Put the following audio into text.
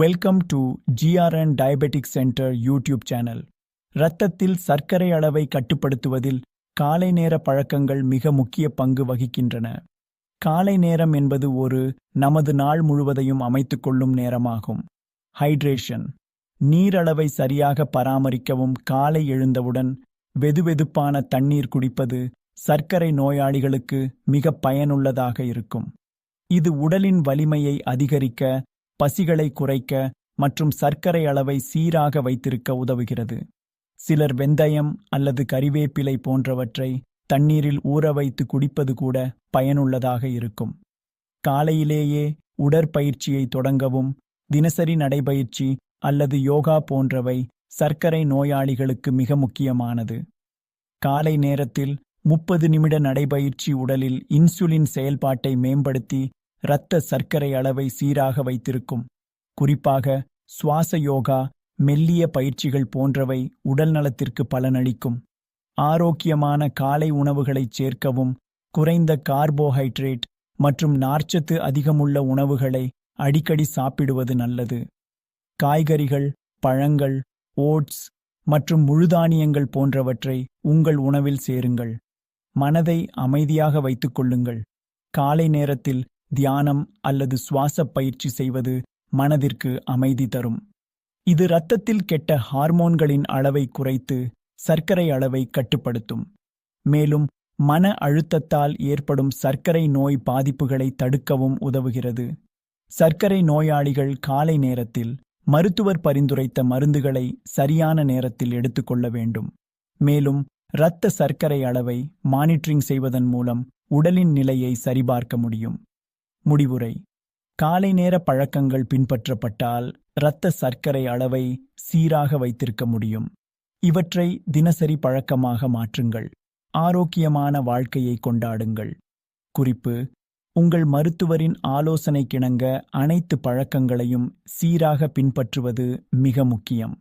Welcome to GRN diabetic centre YouTube channel இரத்தத்தில் சர்க்கரை அளவை கட்டுப்படுத்துவதில் காலை நேர பழக்கங்கள் மிக முக்கிய பங்கு வகிக்கின்றன. காலை நேரம் என்பது ஒரு நமது நாள் முழுவதையும் அமைத்துக்கொள்ளும் நேரமாகும். ஹைட்ரேஷன் நீரளவை சரியாக பராமரிக்கவும் காலை எழுந்தவுடன் வெதுவெதுப்பான தண்ணீர் குடிப்பது சர்க்கரை நோயாளிகளுக்கு மிக பயனுள்ளதாக இருக்கும். இது உடலின் வலிமையை அதிகரிக்க பசிகளை குறைக்க மற்றும் சர்க்கரை அளவை சீராக வைத்திருக்க உதவுகிறது. சிலர் வெந்தயம் அல்லது கறிவேப்பிலை போன்றவற்றை தண்ணீரில் ஊற வைத்து குடிப்பது கூட பயனுள்ளதாக இருக்கும். காலையிலேயே உடற்பயிற்சியை தொடங்கவும் தினசரி நடைபயிற்சி அல்லது யோகா போன்றவை சர்க்கரை நோயாளிகளுக்கு மிக முக்கியமானது. காலை நேரத்தில் முப்பது நிமிட நடைபயிற்சி உடலில் இன்சுலின் செயல்பாட்டை மேம்படுத்தி இரத்த சர்க்கரை அளவை சீராக வைத்திருக்கும். குறிப்பாக சுவாச யோகா மெல்லிய பயிற்சிகள் போன்றவை உடல் நலத்திற்கு பலனளிக்கும். ஆரோக்கியமான காலை உணவுகளைச் சேர்க்கவும் குறைந்த கார்போஹைட்ரேட் மற்றும் நார்ச்சத்து அதிகமுள்ள உணவுகளை அடிக்கடி சாப்பிடுவது நல்லது. காய்கறிகள் பழங்கள் ஓட்ஸ் மற்றும் முழுதானியங்கள் போன்றவற்றை உங்கள் உணவில் சேருங்கள். மனதை அமைதியாக வைத்துக் கொள்ளுங்கள். காலை நேரத்தில் தியானம் அல்லது சுவாச பயிற்சி செய்வது மனதிற்கு அமைதி தரும். இது இரத்தத்தில் கெட்ட ஹார்மோன்களின் அளவை குறைத்து சர்க்கரை அளவை கட்டுப்படுத்தும். மேலும் மன அழுத்தத்தால் ஏற்படும் சர்க்கரை நோய் பாதிப்புகளை தடுக்கவும் உதவுகிறது. சர்க்கரை நோயாளிகள் காலை நேரத்தில் மருத்துவர் பரிந்துரைத்த மருந்துகளை சரியான நேரத்தில் எடுத்துக்கொள்ள வேண்டும். மேலும் இரத்த சர்க்கரை அளவை மானிட்டரிங் செய்வதன் மூலம் உடலின் நிலையை சரிபார்க்க முடியும். முடிவுரை. காலை நேர பழக்கங்கள் பின்பற்றப்பட்டால் இரத்த சர்க்கரை அளவை சீராக வைத்திருக்க முடியும். இவற்றை தினசரி பழக்கமாக மாற்றுங்கள். ஆரோக்கியமான வாழ்க்கையை கொண்டாடுங்கள். குறிப்பு உங்கள் மருத்துவரின் ஆலோசனை கிணங்க அனைத்து பழக்கங்களையும் சீராக பின்பற்றுவது மிக முக்கியம்.